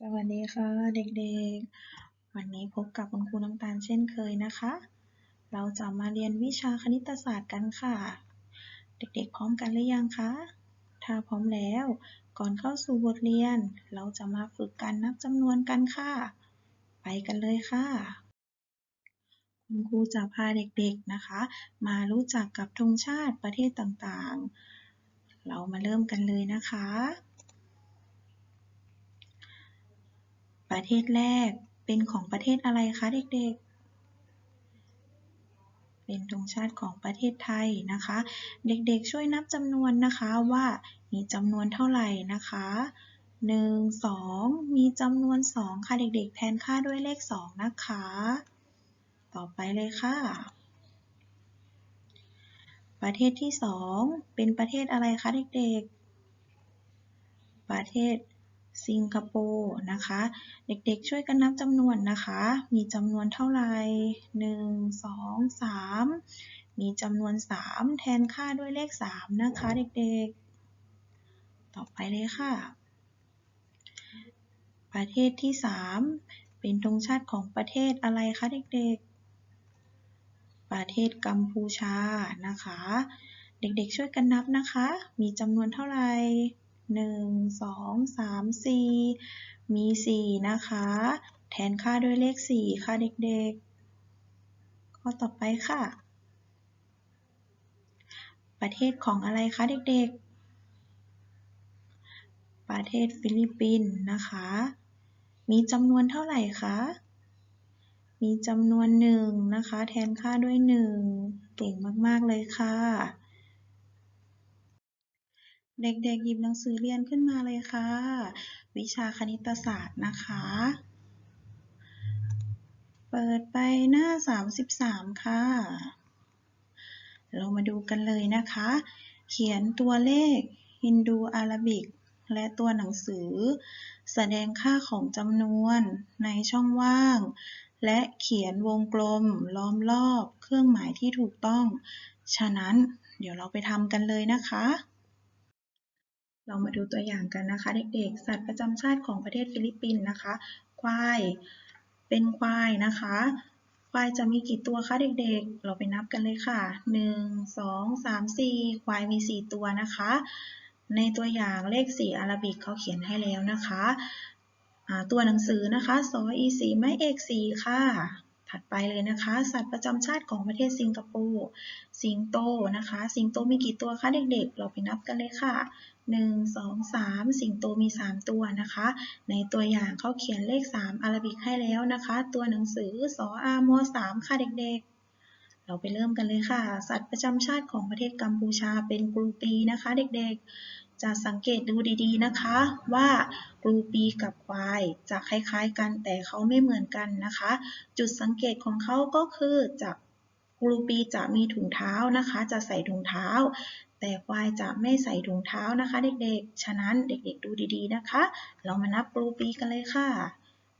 สวัสดีค่ะเด็กๆ วันนี้พบกับคุณครูน้ำตาลเช่นเคยนะคะ เราจะมาเรียนวิชาคณิตศาสตร์กันค่ะ เด็กๆ พร้อมกันหรือยังคะ ถ้าพร้อมแล้ว ก่อนเข้าสู่บทเรียน เราจะมาฝึกการนับจำนวนกันค่ะ ไปกันเลยค่ะ คุณครูจะพาเด็กๆนะคะ มารู้จักกับธงชาติประเทศต่างๆ เรามาเริ่มกันเลยนะคะ ประเทศแรก เป็นของประเทศอะไรคะเด็กๆ เป็นธงชาติของประเทศไทยนะคะ เด็กๆช่วยนับจำนวนนะคะว่ามีจำนวนเท่าไหร่นะคะ1 2มีจำนวน2ค่ะเด็กๆ แทนค่าด้วยเลข2นะคะ ต่อไปเลยค่ะ ประเทศที่2เป็นประเทศอะไรคะเด็กๆ ประเทศ สิงคโปร์นะคะ เด็กๆช่วยกันนับจำนวนนะคะ มีจำนวนเท่าไหร่1 2 3มีจำนวน 3 แทนค่าด้วยเลข 3 นะคะเด็กๆ ต่อไปเลยค่ะ ประเทศที่ 3 เป็นธงชาติของประเทศอะไรคะเด็กๆ ประเทศกัมพูชานะคะ เด็กๆช่วยกันนับนะคะ มีจำนวนเท่าไหร่ หนึ่งสองสามสี่มีสี่นะคะ แทนค่าด้วยเลขสี่ค่ะเด็กๆ ข้อต่อไปค่ะ ประเทศของอะไรคะเด็กๆ ประเทศฟิลิปปินส์นะคะ มีจำนวนเท่าไหร่คะ มีจำนวนหนึ่งนะคะ แทนค่าด้วยหนึ่งเก่งมาก ๆ เลยค่ะ เด็กๆ หยิบหนังสือเรียนขึ้นมาเลยค่ะ วิชาคณิตศาสตร์นะคะ เปิดไปหน้า 33 ค่ะ เรามาดูกันเลยนะคะ เขียนตัวเลขฮินดูอาราบิก และตัวหนังสือ แสดงค่าของจำนวนในช่องว่าง และเขียนวงกลมล้อมรอบ เครื่องหมายที่ถูกต้อง ฉะนั้นเดี๋ยวเราไปทำกันเลยนะคะ เรามาดูตัวอย่างกันนะคะ เด็กๆ สัตว์ประจำชาติของประเทศฟิลิปปินส์นะคะ ควาย เป็นควายนะคะ ควายจะมีกี่ตัวคะเด็กๆ เราไปนับกันเลยค่ะ 1 2 3 4 ควายมี 4 ตัวนะคะ ในตัวอย่างเลข 4 อาราบิกเขาเขียนให้แล้วนะคะ ตัวหนังสือนะคะ สออีสีไม้เอกสีค่ะ ถัดไปเลยนะคะ สัตว์ประจำชาติของประเทศสิงคโปร์ สิงโตนะคะ สิงโตมีกี่ตัวคะเด็กๆ เราไปนับกันเลยค่ะ 1 2 3 สิงโตมี 3 ตัวนะคะ ในตัวอย่างเขาเขียนเลข 3อารบิกให้แล้วนะคะ ตัวหนังสือสออาม3ค่ะเด็กๆ เราไปเริ่มกันเลยค่ะ สัตว์ประจำชาติของประเทศกัมพูชาเป็นกรูปีนะคะ เด็กๆ จะสังเกตดูดีๆนะคะว่ากรูปีกับควายจะคล้ายๆกันแต่เขาไม่เหมือนกันนะคะ จุดสังเกตของเขาก็คือจะกรูปีจะมีถุงเท้านะคะ จะใส่ถุงเท้า แต่ควายจะไม่ใส่ถุงเท้านะคะ เด็กๆ ฉะนั้นเด็กๆดูดีๆนะคะ เรามานับรูปีกันเลยค่ะ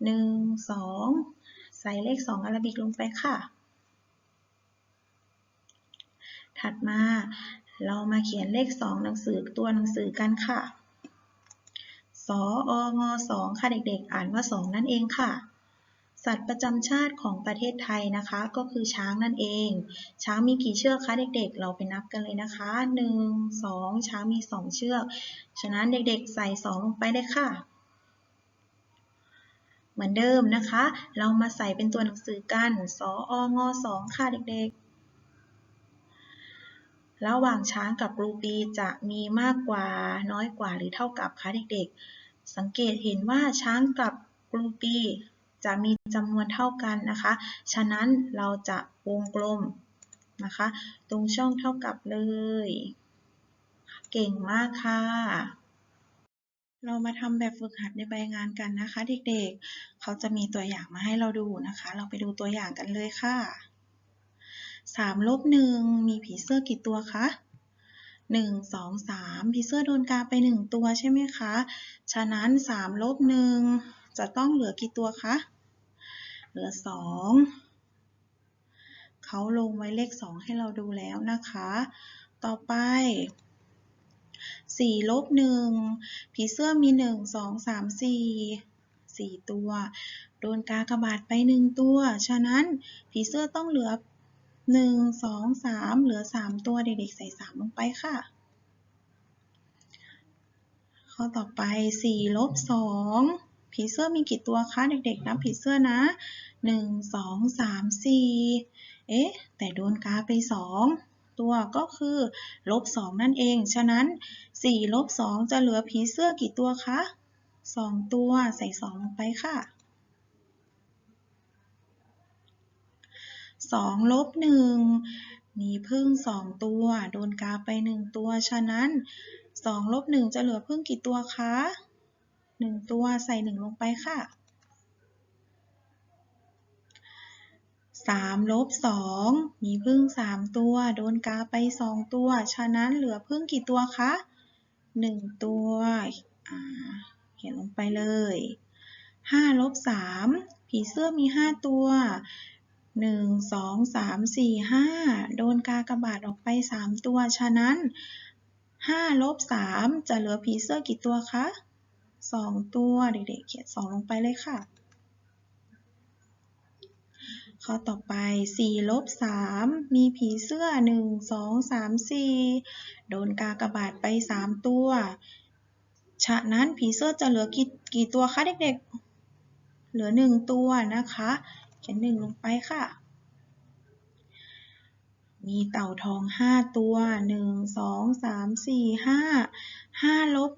1 2 ใส่เลข 2อาราบิกลงไปค่ะ ถัดมา เรามาเขียนเลข 2 หนังสือตัวหนังสือกันค่ะ สออง2ค่ะเด็กๆ อ่านว่า 2 นั่นเองค่ะ สัตว์ประจำชาติของประเทศไทยนะคะ ก็คือช้างนั่นเอง ช้างมีกี่เชือกคะเด็กๆ เราไปนับกันเลยนะคะ 1 2 ช้างมี 2 เชือก ฉะนั้นเด็กๆ ใส่ 2 ลงไปเลยค่ะเหมือนเดิมนะคะ เรามาใส่เป็นตัวหนังสือกัน สออง2ค่ะเด็กๆ ระหว่างช้างกับรูปีจะมีมากกว่า น้อยกว่าหรือเท่ากับคะเด็กๆ สังเกตเห็นว่าช้างกับรูปีจะมีจำนวนเท่ากันนะคะ ฉะนั้นเราจะวงกลมนะคะ ตรงช่องเท่ากับเลย เก่งมากค่ะ เรามาทำแบบฝึกหัดในใบงานกันนะคะ เด็กๆ เขาจะมีตัวอย่างมาให้เราดูนะคะ เราไปดูตัวอย่างกันเลยค่ะ 3ลบ1มีผีเสื้อกี่ตัวคะ1 2 3ผีเสื้อโดนกาไป 1 ตัวใช่ไหมคะ ฉะนั้น3ลบ1จะต้องเหลือกี่ตัวคะ เหลือสองเขาลงไว้เลขสองให้เราดูแล้วนะคะ ต่อไปสี่ลบหนึ่งผีเสื้อมีหนึ่งสองสามสี่4ตัว โดนกากระบาทไป 1 ตัว ฉะนั้นผีเสื้อต้องเหลือ 1 2 3เหลือ3ตัวเด็กๆใส่3ลงไปค่ะ ข้อต่อไป4ลบ2ผีเสื้อมีกี่ตัวคะเด็กๆนับผีเสื้อนะ1 2 3 4เอ๊ะ แต่โดนกาไป2ตัวก็คือลบ2นั่นเอง ฉะนั้น4ลบ2จะเหลือผีเสื้อกี่ตัวคะ2ตัวใส่2ลงไปค่ะ 2 ลบ 1 มีพึ่ง 2 ตัว โดนกาไป 1 ตัว ฉะนั้น 2 ลบ 1 จะเหลือพึ่งกี่ตัวคะ 1 ตัวใส่ 1 ลงไปค่ะ 3 ลบ 2 มีพึ่ง 3 ตัว โดนกาไป 2 ตัว ฉะนั้นเหลือพึ่งกี่ตัวคะ 1 ตัวเขียนลงไปเลย5ลบ3ผีเสื้อมี 5 ตัว 1 2 3 4 5โดนกากบาทออกไป3ตัว ฉะนั้น5ลบ3จะเหลือผีเสื้อกี่ตัวคะ2ตัวเด็กๆเขียน2ลงไปเลยค่ะ ข้อต่อไป4ลบ3มีผีเสื้อ1 2 3 4โดนกากบาทไป3ตัว ฉะนั้นผีเสื้อจะเหลือกี่กี่ตัวคะเด็กๆ เหลือ1ตัวนะคะ เขียน1ลงไปค่ะ มีเต่าทอง5ตัว1 2 3 4 5 5ลบ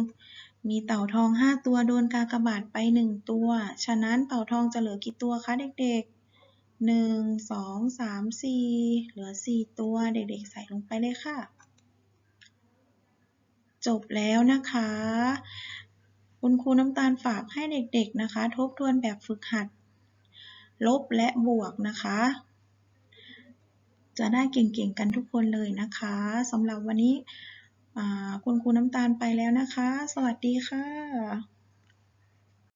1มีเต่าทอง5ตัวโดนกากบาทไป1ตัว ฉะนั้นเต่าทองจะเหลือกี่ตัวคะเด็กๆ1 2 3 4เหลือ4ตัวเด็กๆ ใส่ลงไปเลยค่ะ จบแล้วนะคะคุณครูน้ำตาลฝากให้เด็กๆนะคะ ทบทวนแบบฝึกหัด ลบและบวกนะคะ จะได้เก่งๆกันทุกคนเลยนะคะสำหรับวันนี้คุณครูน้ำตาลไปแล้วนะคะ สวัสดีค่ะ